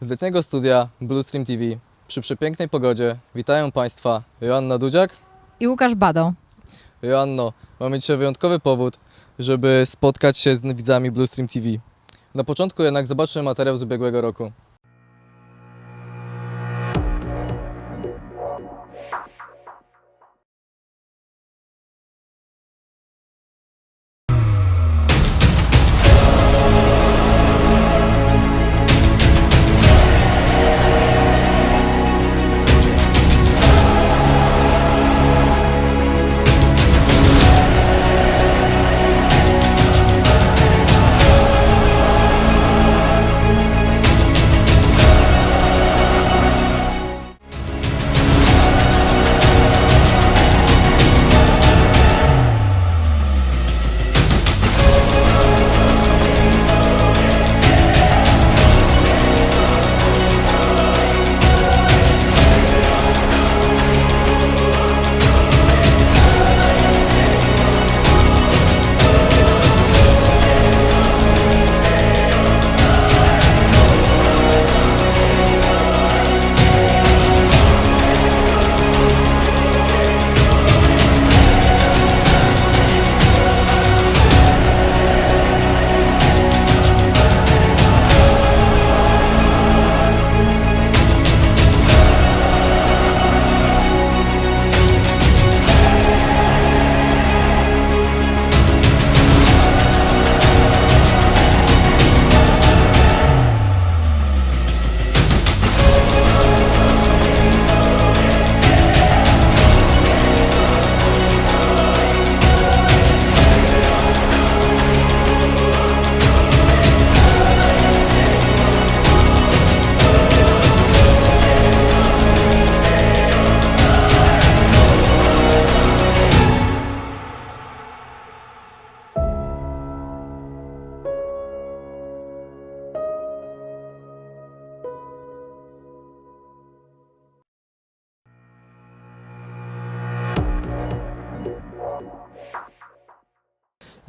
Z letniego studia Bluestream TV przy przepięknej pogodzie witają Państwa Joanna Dudziak. I Łukasz Badą. Joanno, mamy dzisiaj wyjątkowy powód, żeby spotkać się z widzami Bluestream TV. Na początku jednak zobaczmy materiał z ubiegłego roku.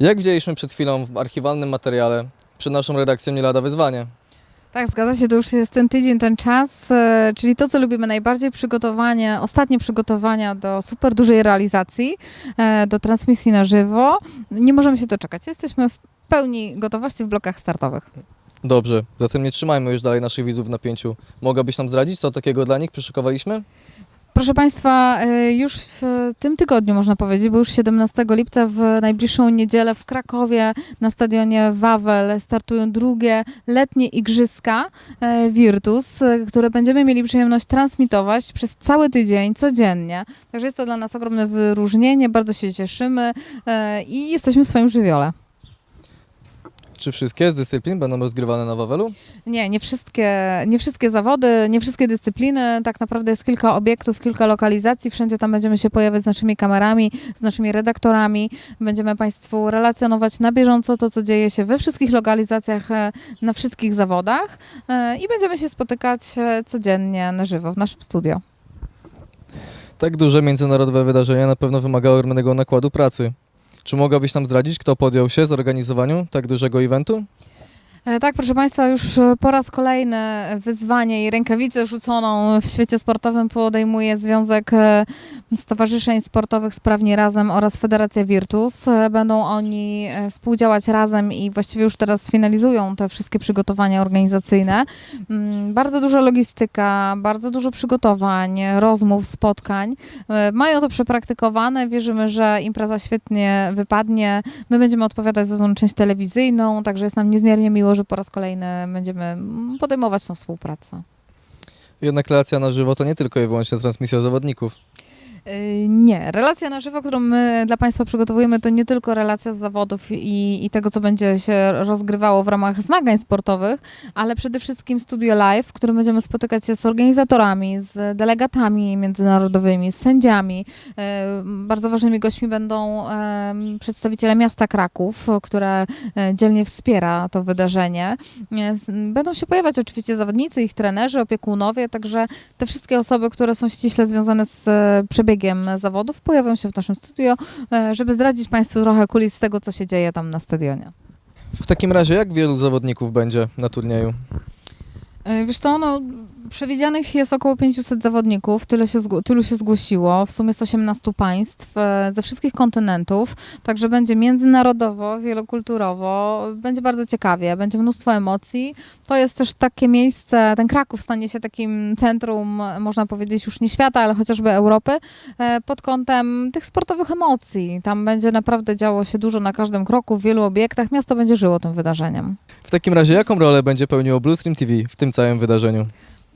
Jak widzieliśmy przed chwilą w archiwalnym materiale, przed naszą redakcją nie lada wyzwanie. Tak, zgadza się, to już jest ten tydzień, ten czas, e, czyli to, co lubimy najbardziej, przygotowanie, ostatnie przygotowania do super dużej realizacji, e, do transmisji na żywo. Nie możemy się doczekać. Jesteśmy w pełni gotowości w blokach startowych. Dobrze, zatem nie trzymajmy już dalej naszych widzów w napięciu. Mogłabyś nam zdradzić, co takiego dla nich przyszykowaliśmy? Proszę Państwa, e, już w tym tygodniu można powiedzieć, bo już 17 lipca w najbliższą niedzielę w Krakowie na stadionie Wawel startują drugie letnie igrzyska e, Virtus, e, które będziemy mieli przyjemność transmitować przez cały tydzień, codziennie. Także jest to dla nas ogromne wyróżnienie, bardzo się cieszymy i jesteśmy w swoim żywiole. Czy wszystkie z dyscyplin będą rozgrywane na Wawelu? Nie, nie wszystkie, nie wszystkie zawody, nie wszystkie dyscypliny. Tak naprawdę jest kilka obiektów, kilka lokalizacji. Wszędzie tam będziemy się pojawiać z naszymi kamerami, z naszymi redaktorami. Będziemy Państwu relacjonować na bieżąco to, co dzieje się we wszystkich lokalizacjach, e, na wszystkich zawodach e, i będziemy się spotykać e, codziennie na żywo w naszym studio. Tak duże międzynarodowe wydarzenia na pewno wymagały ogromnego nakładu pracy. Czy mogłabyś nam zdradzić, kto podjął się zorganizowaniu tak dużego eventu? E, Tak, proszę Państwa, już e, po raz kolejny wyzwanie i rękawicę rzuconą w świecie sportowym podejmuje Związek e, Stowarzyszeń Sportowych Sprawnie Razem oraz Federacja Virtus. Będą oni współdziałać razem i właściwie już teraz finalizują te wszystkie przygotowania organizacyjne. Mm, Bardzo duża logistyka, bardzo dużo przygotowań, rozmów, spotkań. Mają to przepraktykowane, wierzymy, że impreza świetnie wypadnie. My będziemy odpowiadać za tą część telewizyjną, także jest nam niezmiernie miło, że po raz kolejny będziemy podejmować tą współpracę. Jednak relacja na żywo to nie tylko i wyłącznie transmisja zawodników. Yy, Nie, relacja na żywo, którą my dla Państwa przygotowujemy, to nie tylko relacja z zawodów i, i tego, co będzie się rozgrywało w ramach zmagań sportowych, ale przede wszystkim studio live, w którym będziemy spotykać się z organizatorami, z delegatami międzynarodowymi, z sędziami. Yy, Bardzo ważnymi gośćmi będą przedstawiciele miasta Kraków, które e, dzielnie wspiera to wydarzenie. Nie, s- Będą się pojawiać oczywiście zawodnicy, ich trenerzy, opiekunowie, także te wszystkie osoby, które są ściśle związane z e, przebiegiem zawodów, pojawią się w naszym studio, e, żeby zdradzić Państwu trochę kulis tego, co się dzieje tam na stadionie. W takim razie, jak wielu zawodników będzie na turnieju? E, Wiesz co, no, przewidzianych jest około 500 zawodników, tyle się, tylu się zgłosiło, w sumie z 18 państw, e, ze wszystkich kontynentów, także będzie międzynarodowo, wielokulturowo, będzie bardzo ciekawie, będzie mnóstwo emocji. To jest też takie miejsce, ten Kraków stanie się takim centrum, można powiedzieć już nie świata, ale chociażby Europy, e, pod kątem tych sportowych emocji. Tam będzie naprawdę działo się dużo na każdym kroku, w wielu obiektach, miasto będzie żyło tym wydarzeniem. W takim razie jaką rolę będzie pełniło Blue Stream TV w tym całym wydarzeniu?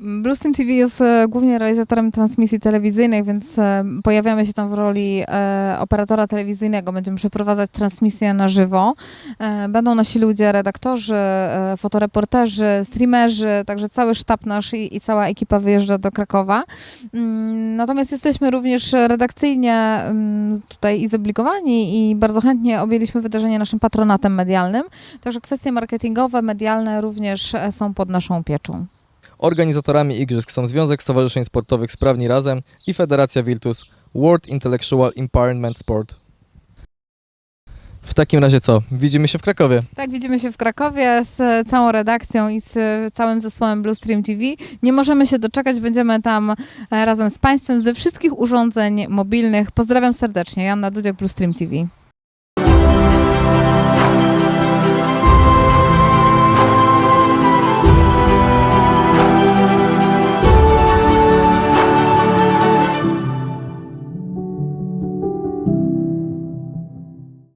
Blue Stream TV jest e, głównie realizatorem transmisji telewizyjnych, więc e, pojawiamy się tam w roli e, operatora telewizyjnego. Będziemy przeprowadzać transmisję na żywo. Będą nasi ludzie, redaktorzy, fotoreporterzy, streamerzy, także cały sztab nasz i, i cała ekipa wyjeżdża do Krakowa. Mm, natomiast jesteśmy również redakcyjnie mm, tutaj i zobligowani i bardzo chętnie objęliśmy wydarzenie naszym patronatem medialnym. Także kwestie marketingowe, medialne również są pod naszą pieczą. Organizatorami igrzysk są Związek Stowarzyszeń Sportowych Sprawni Razem i Federacja Virtus World Intellectual Empowerment Sport. W takim razie co? Widzimy się w Krakowie. Tak, widzimy się w Krakowie z całą redakcją i z całym zespołem Blue Stream TV. Nie możemy się doczekać, będziemy tam e, razem z Państwem ze wszystkich urządzeń mobilnych. Pozdrawiam serdecznie, Joanna Dudziak, Blue Stream TV.